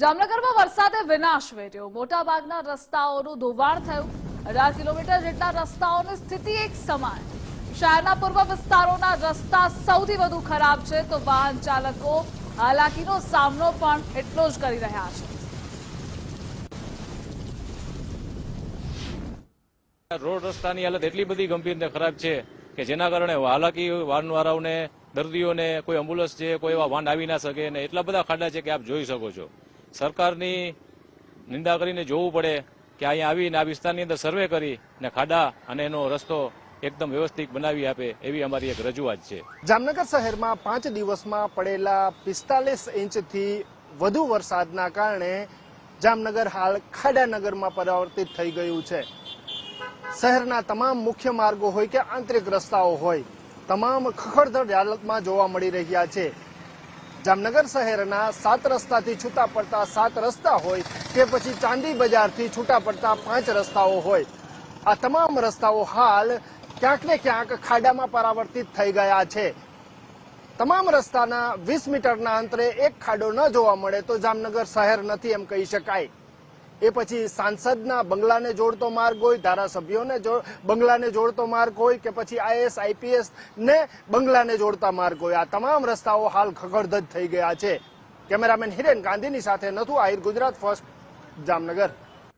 જામનગરમાં વરસાદે વિનાશ વેર્યો મોટાભાગના રસ્તાઓનું ધોવાણ થયું. અઢાર કિલોમીટર જેટલા રસ્તાઓની સ્થિતિ એક સમાન. શહેરના પૂર્વ વિસ્તારોના રસ્તા સૌથી વધુ ખરાબ છે, તો વાહન ચાલકો હાલાકીનો સામનો પણ એટલો જ કરી રહ્યા છે. રોડ રસ્તાની હાલત એટલી બધી ગંભીર ને ખરાબ છે કે જેના કારણે હાલાકી વાહનવાળાઓને, દર્દીઓને કોઈ એમ્બ્યુલન્સ છે, કોઈ એવા વાહન આવી ના શકે ને એટલા બધા ખાડા છે કે આપ જોઈ શકો છો. સરકારની નિંદા કરીને જોવું પડે કે અહીંયા આવીને આ વિસ્તારની અંદર સર્વે કરી ને ખાડા અને એનો રસ્તો એકદમ વ્યવસ્થિત બનાવી આપે એવી અમારી એક રજૂઆત છે. જામનગર શહેરમાં પાંચ દિવસમાં પડેલા પિસ્તાલીસ ઇંચથી વધુ વરસાદના કારણે જામનગર હાલ ખાડાનગરમાં પરિવર્તિત થઈ ગયું છે. શહેરના તમામ મુખ્ય માર્ગો હોય કે આંતરિક રસ્તાઓ હોય, તમામ ખખડધડ હાલતમાં જોવા મળી રહ્યા છે. જામનગર શહેરના સાત રસ્તાથી છૂટા પડતા સાત રસ્તા હોય કે પછી ચાંદી બજારથી છૂટા પડતા પાંચ રસ્તાઓ હોય. આ તમામ રસ્તાઓ હાલ ક્યાંક ને ક્યાંક ખાડામાં પરાવર્તિત થઈ ગયા છે. તમામ રસ્તાના વીસ મીટરના અંતરે એક ખાડો ન જોવા મળે તો જામનગર શહેર નથી એમ કહી શકાય. એ પછી સાંસદના બંગલાને જોડતો માર્ગ હોય, ધારાસભ્યોને બંગલાને જોડતો માર્ગ હોય કે પછી આઈએસ આઈપીએસ ને બંગલાને જોડતા માર્ગ હોય. આ તમામ રસ્તાઓ હાલ ખગડધજ થઈ ગયા છે. કેમેરામેન હિરેન ગાંધીની સાથે નથુ, આહિર ગુજરાત, ફર્સ્ટ જામનગર.